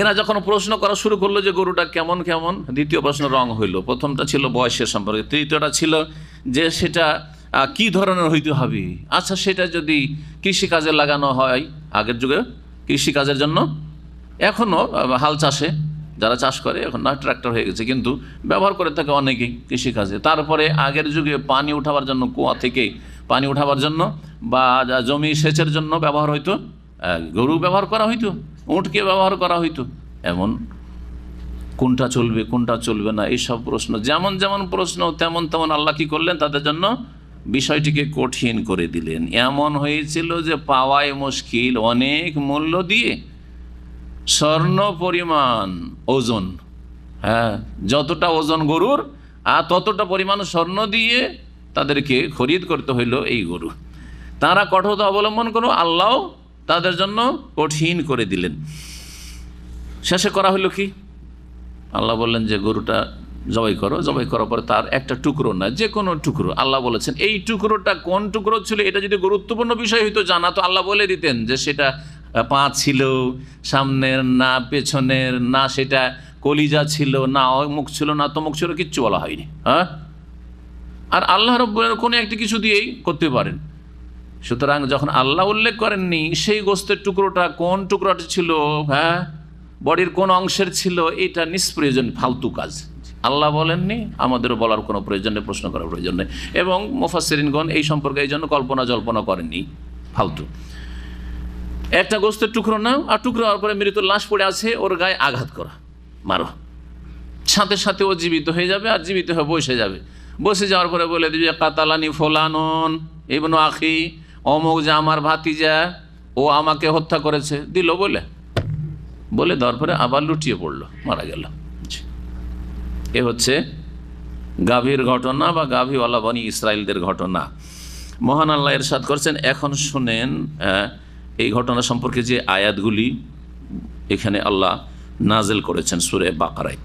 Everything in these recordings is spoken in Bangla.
এরা যখন প্রশ্ন করা শুরু করল যে গরুটা কেমন কেমন, দ্বিতীয় প্রশ্ন রং হইল। প্রথমটা ছিল বয়সের সম্পর্কে, তৃতীয়টা ছিল যে সেটা কি ধরনের হইতে হবে? আচ্ছা সেটা যদি কৃষিকাজে লাগানো হয়, আগের যুগে কৃষিকাজের জন্য এখনও হাল চাষে যারা চাষ করে, এখন না ট্র্যাক্টর হয়ে গেছে, কিন্তু ব্যবহার করে থাকে অনেকেই কৃষিকাজে। তারপরে আগের যুগে পানি উঠাবার জন্য, কুয়া থেকে পানি উঠাবার জন্য বা জমি সেচের জন্য ব্যবহার হইতো গরু ব্যবহার করা হইতো। উঁটকে ব্যবহার করা হইতো। এমন কোনটা চলবে কোনটা চলবে না এইসব প্রশ্ন, যেমন যেমন প্রশ্ন, তেমন তেমন আল্লাহ কি করলেন? তাদের জন্য বিষয়টিকে কঠিন করে দিলেন। এমন হয়েছিল যে পাওয়ায় মুশকিল অনেক মূল্য দিয়ে স্বর্ণ পরিমাণ ওজন হ্যাঁ যতটা ওজন গরুর, আর ততটা পরিমাণ স্বর্ণ দিয়ে তাদেরকে খরিদ করতে হইল এই গরু। তারা কঠোরতা অবলম্বন করো আল্লাহ তাদের জন্য কঠিন করে দিলেন। শেষে করা হলো কি? আল্লাহ বললেন যে, গরুটা জবাই করো। জবাই করার পরে তার একটা টুকরো না, যে কোনো টুকরো। আল্লাহ বলেছেন, এই টুকরোটা কোন টুকরো ছিল? এটা যদি গুরুত্বপূর্ণ বিষয় হইতো, জানা। তো আল্লাহ বলে দিতেন যে, সেটা পা ছিল, সামনের না, পেছনের না, সেটা কলিজা ছিল না মুখ ছিল না, তমুক ছিল, কিচ্ছু বলা হয়নি। হ্যাঁ? আর আল্লাহ রব্বুলের কোনো একটি কিছু দিয়েই করতে পারেন। সুতরাং যখন আল্লাহ উল্লেখ করেননি, সেই গোস্তের টুকরোটা কোন টুকরোটা ছিল? হ্যাঁ? বডির কোন অংশের ছিল? এটা নিষ্প্রয়োজন, ফালতু কাজ। আল্লাহ বলেননি, আমাদেরও বলার কোনো প্রয়োজন নেই, প্রশ্ন করার প্রয়োজন নেই। এবং মোফাসেরিনগণ এই সম্পর্কে এই জন্য কল্পনা জল্পনা করেননি, ফালতু। একটা গোস্তের টুকরো নাও, আর টুকরো হওয়ার পরে মৃত লাশ পড়ে আছে, ওর গায়ে আঘাত করা। মারো। সাথে সাথে ও জীবিত হয়ে যাবে, আর জীবিত হয়ে বসে যাবে। বসে যাওয়ার পরে বলে দিবে, কাতালানি ফোলানন ইবনু আখি অমুক যে আমার ভাতিজা, ও আমাকে হত্যা করেছে, দিল বলে। বলে দেওয়ার পরে আবার লুটিয়ে পড়ল, মারা গেল। এ হচ্ছে গাভীর ঘটনা বা গাভীওয়ালা বনি ইসরায়েলদের ঘটনা। মহান আল্লাহ এরশাদ করছেন, এখন শুনেন এই ঘটনা সম্পর্কে যে আয়াতগুলি এখানে আল্লাহ নাজেল করেছেন সুরে বাকারায়।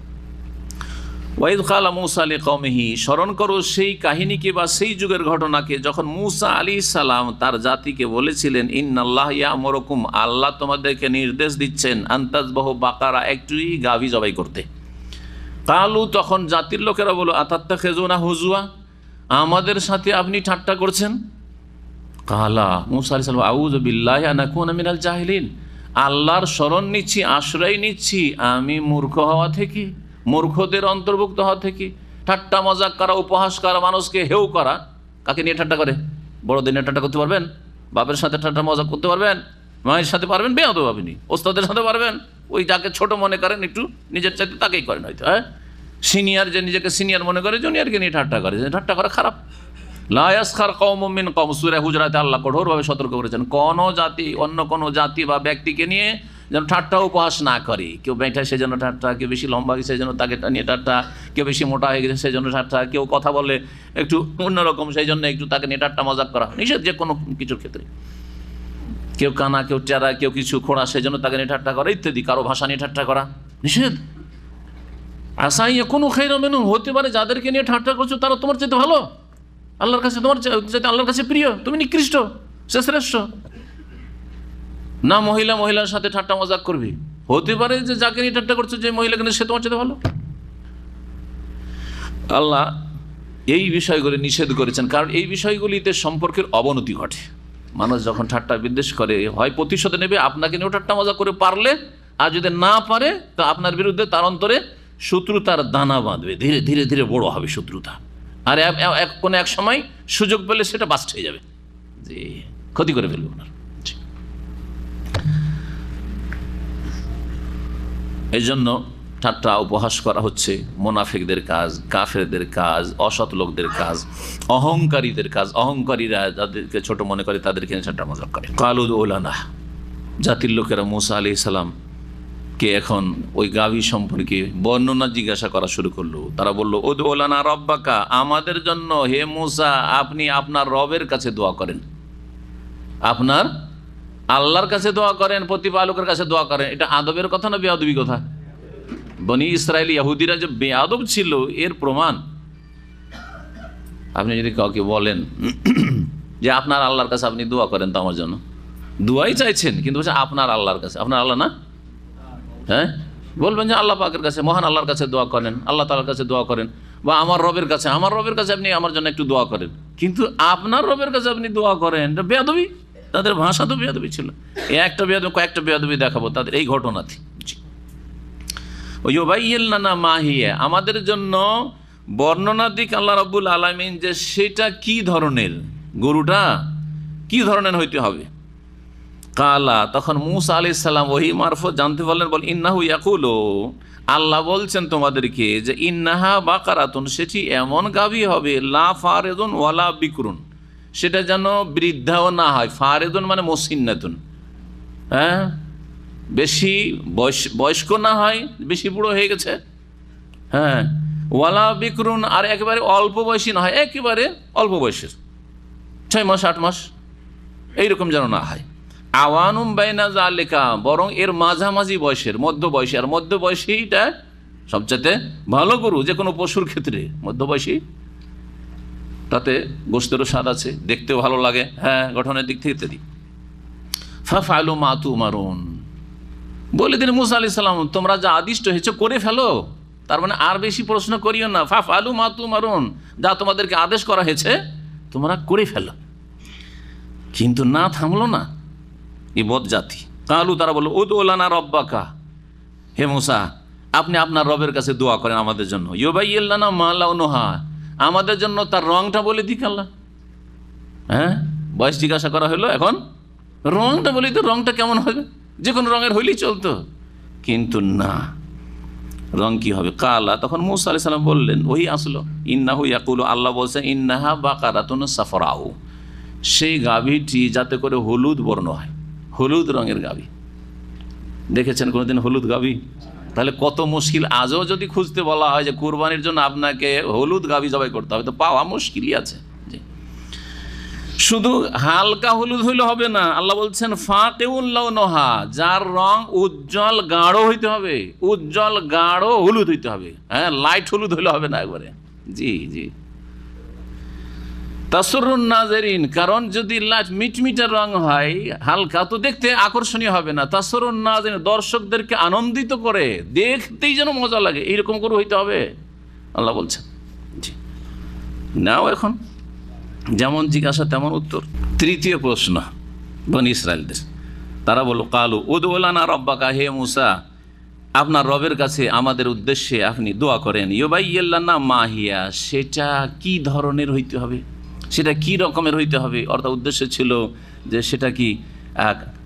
ওয়াইদ খালা মুসা আলী কৌমেহি স্মরণ করো সেই কাহিনীকে বা সেই যুগের ঘটনাকে যখন মুসা আলী সালাম তার জাতিকে বলেছিলেন, ইন্নাল্লাহ ইয়া মরকুম আল্লাহ তোমাদেরকে নির্দেশ দিচ্ছেন আন্তাজবাহ বাকারা একটুই গাভী জবাই করতে। কালু তখন জাতির লোকেরা বলো আতাত্তা খেজোনা হুজুয়া, আমাদের সাথে আপনি ঠাট্টা করছেন? কালা, মুসা আলি সালাম আউজ বিল্লাহ আনাকুন মিনাল জাহিলিন, আল্লাহর স্মরণ নিচ্ছি, আশ্রয় নিচ্ছি, আমি মূর্খ হওয়া থেকে মূর্খদের অন্তর্ভুক্ত হওয়া থেকে ঠাট্টা, মজাক করা, উপহাস করা, মানুষকে হেউ করা, কাকে নিয়ে ঠাট্টা করে? বড়দের নিয়ে ঠাট্টা করতে পারবেন? বাপের সাথে ঠাট্টা, মজাক করতে পারবেন? মায়ের সাথে পারবেন? বেয়াদ আপনি ওস্তাদের সাথে পারবেন? ওই যাকে ছোট মনে করেন, একটু নিজের চাইতে তাকেই করেন হয়তো হ্যাঁ? সিনিয়র যে নিজেকে সিনিয়র মনে করে জুনিয়রকে নিয়ে ঠাট্টা করে। ঠাট্টা করা খারাপ। লায়াসখার কৌমিন কম সুরে হুজরাতে আল্লাহ কঠোরভাবে সতর্ক করেছেন। কোনো জাতি, অন্য কোনো জাতি বা ব্যক্তিকে নিয়ে যেন ঠাট্টা উপহাস না করে। কেউ বেঁটা জন্য ঠাট্টা, কেউ বেশি লম্বা গেছে সেজন্য তাকে নিয়ে ঠাট্টা, কেউ বেশি মোটা হয়ে গেছে সেই জন্য ঠাট্টা, কেউ কথা বলে একটু অন্যরকম সেই জন্য একটু তাকে নিয়ে ঠাট্টা মজাক করা। নিষেধ যে কোনো কিছুর ক্ষেত্রে। কেউ কানা, কেউ টেরা, কেউ কিছু খোঁড়া সেই জন্য তাকে নিয়ে ঠাট্টা করা, ইত্যাদি। কারও ভাষা নিয়ে ঠাট্টা করা। নিষেধ? আসাই কোনো খেয়ে মেনু। হতে পারে যাদেরকে নিয়ে ঠাট্টা করছ, তারা তোমার চাইতে ভালো। আল্লাহর কাছে, তোমার চাইতে আল্লাহর কাছে প্রিয়। তুমি নিকৃষ্ট, সে শ্রেষ্ঠ। না মহিলা মহিলার সাথে ঠাট্টা মজাক করবি? হতে পারে যে যাকে নিয়ে ঠাট্টা করছ যে মহিলাকে নিয়ে সে তোমার চাইতে ভালো। আল্লাহ এই বিষয়গুলি নিষেধ করেছেন, কারণ এই বিষয়গুলিতে সম্পর্কের অবনতি ঘটে। মানুষ যখন ঠাট্টা বিদ্বেষ করে, হয় প্রতিশোধ নেবে, আপনাকে নিয়েও ঠাট্টা মজা করে পারলে, আর যদি না পারে, তো আপনার বিরুদ্ধে তার অন্তরে শত্রুতার দানা বাঁধবে। ধীরে ধীরে ধীরে বড় হবে শত্রুতা। আর এক কোনো এক সময় সুযোগ পেলে সেটা বাস্ট হয়ে যাবে। যে ক্ষতি করে ফেলবে ওনার জি। এই জন্য ঠাট্টা উপহাস করা হচ্ছে মোনাফেকদের কাজ, কাফেরদের কাজ, অসৎ লোকদের কাজ, অহংকারীদের কাজ, অহংকারীরা যাদেরকে ছোট মনে করে তাদেরকে ঠাট্টা মজা করে। কালুদ ওলানা জাতির লোকেরা মুসা আলি কে এখন ওই গাভী সম্পর্কে বর্ণনা জিজ্ঞাসা করা শুরু করল। তারা বলল ও ওলানা রব্বাকা, আমাদের জন্য হে মুসা, আপনি আপনার রবের কাছে দোয়া করেন। আপনার আল্লাহর কাছে দোয়া করেন, প্রতিপালকের কাছে দোয়া করেন, এটা আদবের কথা না বেয়াদবি কথা? বনি ইসরায়েল ইয়াহুদিরা যে বেয়াদব ছিল, এর প্রমাণ। আপনি যদি কাউকে বলেন যে আপনার আল্লাহর কাছে আপনি দোয়া করেন তো আমার জন্য। দোয়াই চাইছেন, কিন্তু বলছে আপনার আল্লাহর কাছে। আপনার আল্লাহ না? হ্যাঁ? বলবেন যে আল্লাহ পাকের কাছে, মহান আল্লাহর কাছে দোয়া করেন, আল্লাহ তালার কাছে দোয়া করেন, বা আমার রবের কাছে, আমার রবের কাছে আপনি আমার জন্য একটু দোয়া করেন। কিন্তু আপনার রবের কাছে আপনি দোয়া করেন, এটা বেয়াদবি। তাদের ভাষা তো বেয়াদবি ছিল। একটা বেয়াদবি, কয়েকটা বেয়াদবি দেখাবো তাদের এই ঘটনাতে ওইবাইল্লানা মাহিয়া, আমাদের জন্য বর্ণনা দিক আল্লাহ রাব্বুল আলামিন যে সেটা কি ধরনের? গরুটা কি ধরনের হইতে হবে? কালা, তখন মুসা আলি সাল্লাম ওহি মারফত জানতে পারলেন বল ইন্নাহু ইয়াকুলো। আল্লাহ বলছেন তোমাদেরকে যে, ইন্নাহা বাকারাতুন, সেটি এমন গাভী হবে, লা ফারেদুন ওয়ালা বিকরুন। সেটা যেন বৃদ্ধাও না হয়। ফারেদুন মানে মসিন্নাতুন। হ্যাঁ? বেশি বয়স বয়স্ক না হয়, বেশি বুড়ো হয়ে গেছে। হ্যাঁ? ওয়ালা বিকরুন আর একেবারে অল্প বয়সী না হয়, একেবারে অল্প বয়সের। ছয় মাস, আট মাস, এইরকম যেন না হয়। আওয়ানুম বাইনা জালেকা বরং এর মাঝামাঝি বয়সের, মধ্য বয়সী। আর মধ্য বয়সীটা সবচেয়ে ভালো গরু যে কোনো পশুর ক্ষেত্রে। মধ্য বয়সী তাতে গোস্তেরও স্বাদ আছে, দেখতেও ভালো লাগে। হ্যাঁ গঠনের দিক থেকে ইত্যাদি। ফা ফাইলু মাতু মারুন বলে দিন মুসা আলি সাল্লাম তোমরা যা আদিষ্ট হয়েছে করে ফেলো। তার মানে আর বেশি প্রশ্ন করিও না। ফা ফালু মাতু মারুন যা তোমাদেরকে আদেশ করা হয়েছে, তোমরা করে ফেলো। কিন্তু না থামলো না এই বদ জাতি কালু তারা বলল উদ ওলানা রব্বাকা। হে মুসা, আপনি আপনার রবের কাছে দোয়া করেন আমাদের জন্য। ইয়োবাই ইল্লানা মাল্লা নোহা আমাদের জন্য তার রংটা বলে দিক আল্লাহ। হ্যাঁ? বয়স জিজ্ঞাসা করা হলো, এখন? রংটা বলি তো, রংটা কেমন হবে? যে কোনো রঙের হইলেই চলতো। কিন্তু না। রং কি হবে? কালা। তখন মুসা আলি সাল্লাম বললেন ওই আসলো। ইন্নাহু ইয়াকুল, আল্লাহ বলছেন, ইন্নাহা বা কারাতুন সাফরাউ। সেই গাভীটি যাতে করে হলুদ বর্ণ হয়। হলুদ রঙের গাভী। দেখেছেন কোনোদিন হলুদ গাভী? তাহলে কত মুশকিল। আজও যদি খুঁজতে বলা হয় যে কুরবানির জন্য আপনাকে হলুদ গাভী জবাই করতে হবে, তো পাওয়া মুশকিলই আছে। শুধু হালকা হলুদ হইলে হবে না, আল্লাহ বলছেন ফাঁকে নহা, যার রং উজ্জ্বল গাঢ় হইতে হবে, উজ্জ্বল গাঢ় হলুদ হইতে হবে। হ্যাঁ লাইট হলুদ হইলে হবে না একবারে। জি জি। তাসরুন নাজেরিন, কারণ যদি লাইট মিটমিটার রং হয়, হালকা, তো দেখতে আকর্ষণীয় হবে না। তাসরুন নাজেরিন দর্শকদেরকে আনন্দিত করে, দেখতেই যেন মজা লাগে। এইরকম করে হইতে হবে? আল্লাহ বলছেন। জি। নাও এখন। যেমন জিজ্ঞাসা, তেমন উত্তর। তৃতীয় প্রশ্ন, বন ইসরায়েলদের। তারা বলল, কালু উদৌলানা রব্বাকা, হে মুসা, আপনার রবের কাছে আমাদের উদ্দেশ্যে আপনি দোয়া করেন। ইয়োবাই ইল্লানা মাহিয়া, সেটা কি ধরনের হইতে হবে? সেটা কি রকমের হইতে হবে? অর্থাৎ উদ্দেশ্য ছিল যে সেটা কি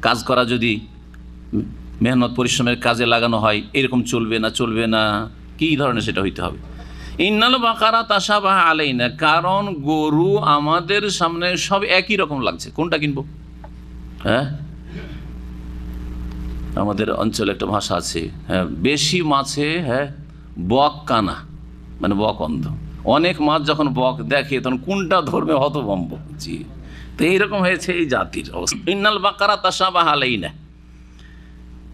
কাজ করা যদি মেহনত পরিশ্রমের কাজে লাগানো হয়, এরকম চলবে না চলবে না, কি ধরনের সেটা হইতে হবে? ইন্নাল বাকারা তাসাবাহ আলাইনা, কারণ গরু আমাদের সামনে সব একই রকম লাগছে। কোনটা কিনবো? হ্যাঁ? আমাদের অঞ্চলে একটা ভাষা আছে হ্যাঁ বেশি মাছে হ্যাঁ বক কানা মানে বক অন্ধ। অনেক মাছ যখন বক দেখে, তখন কোনটা ধর্মে হতভম্ব? জি। তো এইরকম হয়েছে এই জাতির অবস্থা। ইন্নাল বাকারা তাসাবাহ আলাইনা।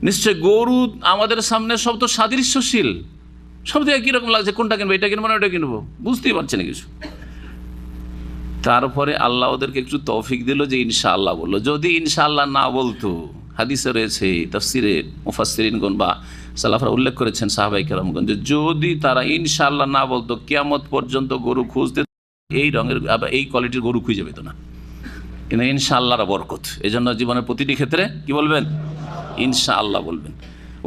নিশ্চয় গরু আমাদের সামনে সব তো সাদৃশ্যশীল। সব থেকে কীরকম লাগছে? কোনটা কিনবো? এটা কিনবো না ওটা কিনবো? বুঝতেই পারছে না কিছু। তারপরে আল্লাহ ওদেরকে একটু তৌফিক দিল যে ইনশাআল্লাহ বলল। যদি ইনশাআল্লাহ না বলতো হাদিসে রয়েছে, তফসিরে মুফাসিরিনগণ বা সালাফরা উল্লেখ করেছেন সাহাবাই কেরামগঞ্জ যদি তারা ইনশাল্লাহ না বলতো, কিয়ামত পর্যন্ত গরু খুঁজতে এই রঙের এই কোয়ালিটির গরু খুঁজে পেত না। কিন্তু ইনশাআল্লাহর বরকত এই জন্য জীবনের প্রতিটি ক্ষেত্রে কি বলবেন? ইনশা আল্লাহ বলবেন।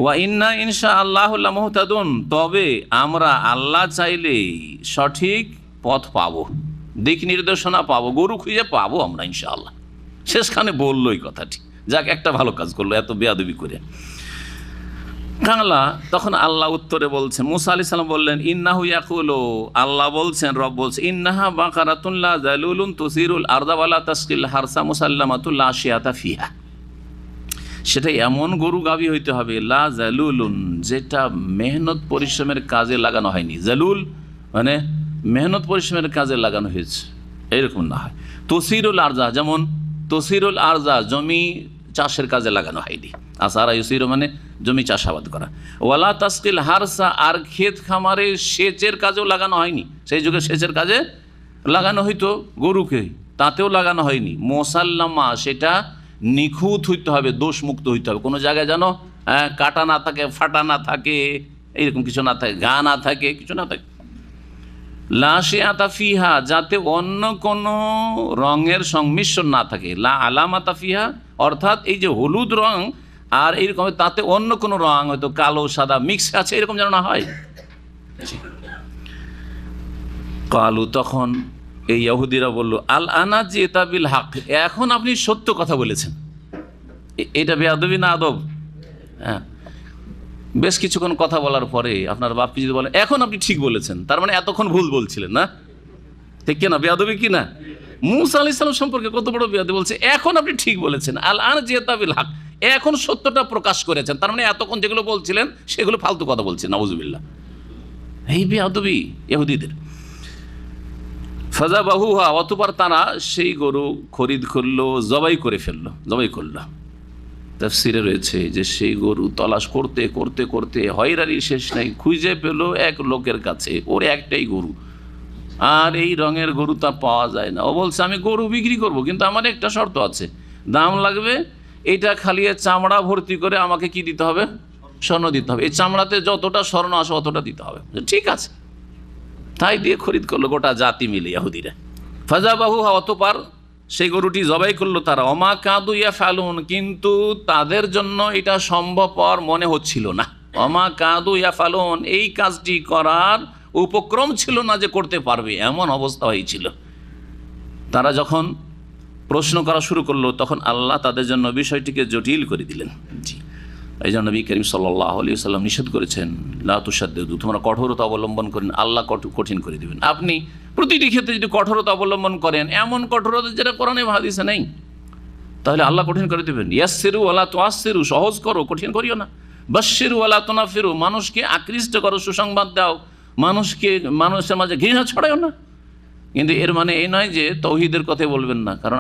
ওয়া ইন্না ইনশা আল্লাহ মোহতাদুন তবে আমরা আল্লাহ চাইলেই সঠিক পথ পাবো, দিক নির্দেশনা পাবো, গরু খুঁজে পাবো আমরা ইনশাআল্লাহ। শেষখানে বলল এই কথাটি। যাক, একটা ভালো কাজ করল, এত বেয়াদবি করে। কাংলা তখন আল্লাহ উত্তরে বলছেন, মুসা আলি সাল্লাম বললেন, ইন্নাহু ইয়াকুলো। আল্লাহ বলছেন, রব বলছে, ইন্নাহা বাকারাতুল্লাহ জালুলুন তুসিরুল আরদাওয়ালা তাসকিল হারসা মুসাল্লামাতুল্লাহ আশিয়াতা ফিহা। সেটা এমন গরু গাবি হইতে হবে, লা জালুলুন যেটা মেহনত পরিশ্রমের কাজে লাগানো হয়নি। জালুল মানে মেহনত পরিশ্রমের কাজে লাগানো হয়েছে, এইরকম না হয়। তসিরুল আরজা যেমন তসিরুল আরজা, জমি চাষের কাজে লাগানো হয়নি। আসারা ইউসির মানে জমি চাষাবাদ করা। ওয়ালা তাস্কিল হারসা, আর ক্ষেত খামারে সেচের কাজেও লাগানো হয়নি। সেই যুগে সেচের কাজে লাগানো হইতো, গরুকে তাতেও লাগানো হয়নি। মোসাল্লামা, সেটা নিখুঁত হইতে হবে, দোষমুক্ত হইতে হবে। কোনো জায়গায় যেন হ্যাঁ কাটা না থাকে, ফাটা না থাকে, এইরকম কিছু না থাকে গা না থাকে, কিছু না থাকে। লাশে আতা ফিহা, যাতে অন্য কোনো রঙের সংমিশ্রণ না থাকে। লা আলামাতা ফিহা, অর্থাৎ এই যে হলুদ রং আর এইরকম, তাতে অন্য কোনো রং হয়তো কালো, সাদা মিক্স আছে, এরকম যেন না হয়? কালু তখন এই ইহুদিরা বলল, আল আনা জেতাবিল হাক। এখন আপনি সত্য কথা বলেছেন। এটা বেয়াদবি না আদব? হ্যাঁ। বেশ কিছুক্ষণ কথা বলার পরে আপনার বাপ্পি যদি বলেন, এখন আপনি ঠিক বলেছেন। তার মানে এতক্ষণ ভুল বলছিলেন, না? ঠিক কিনা? বেয়াদবি কি না মুসা আলি সাল্লাম সম্পর্কে কত বড় বেয়াদবি বলছে, এখন আপনি ঠিক বলেছেন। আল আন জেতাবিল হাক, এখন সত্যটা প্রকাশ করেছেন। তার মানে এতক্ষণ যেগুলো বলছিলেন, সেগুলো ফালতু কথা বলছেন নওয়াজুবিল্লাহ এই বেয়াদবি ইহুদিদের। ফাজা বাহুহা অতপর তারা সেই গরু খরিদ করল, জবাই করে ফেলল, জবাই করল। তাফসিরে রয়েছে যে সেই গরু তলাশ করতে করতে করতে হয়রারি শেষ নাই, খুঁজে পেল এক লোকের কাছে, ওর একটাই গরু। আর এই রঙের গরু তা পাওয়া যায় না। ও বলছে, আমি গরু বিক্রি করব, কিন্তু আমার একটা শর্ত আছে। দাম লাগবে, এটা খালিয়ে চামড়া ভর্তি করে আমাকে কি দিতে হবে? স্বর্ণ দিতে হবে। এই চামড়াতে যতটা স্বর্ণ আসে অতটা দিতে হবে। ঠিক আছে। তাই দিয়ে খরিদ করল গোটা জাতি মিলে, ইয়াহুদিরা। ফাজাবাহু অতপার সেই গরুটি জবাই করল তারা অমা কাদু ইয়া ফালুন কিন্তু তাদের জন্য এটা সম্ভবপর মনে হচ্ছিল না। অমা কাদু ইয়া ফালুন এই কাজটি করার উপক্রম ছিল না যে করতে পারবে, এমন অবস্থা হয়েছিল। তারা যখন প্রশ্ন করা শুরু করল, তখন আল্লাহ তাদের জন্য বিষয়টিকে জটিল করে দিলেন। জি। এই জন্য নবী করিম সাল্লাহ আলী সাল্লাম নিষেধ করেছেন লাতুসাদ্দু তোমরা কঠোরতা অবলম্বন করেন, আল্লাহ কঠিন করে দিবেন। আপনি প্রতিটি ক্ষেত্রে যদি কঠোরতা অবলম্বন করেন, এমন কঠোরতা যেটা কোরআনে হাদিসে নেই, তাহলে আল্লাহ কঠিন করে দেবেন। ইয়াসেরু আল্লাহ তো আসেরু সহজ করো, কঠিন করিও না। বাসেরু আল্লাহ তোনা ফেরু মানুষকে আকৃষ্ট করো, সুসংবাদ দাও। মানুষকে, মানুষের মাঝে ঘৃণা ছড়ায়ও না। কিন্তু এর মানে এই নয় যে তৌহিদের কথা বলবেন না, কারণ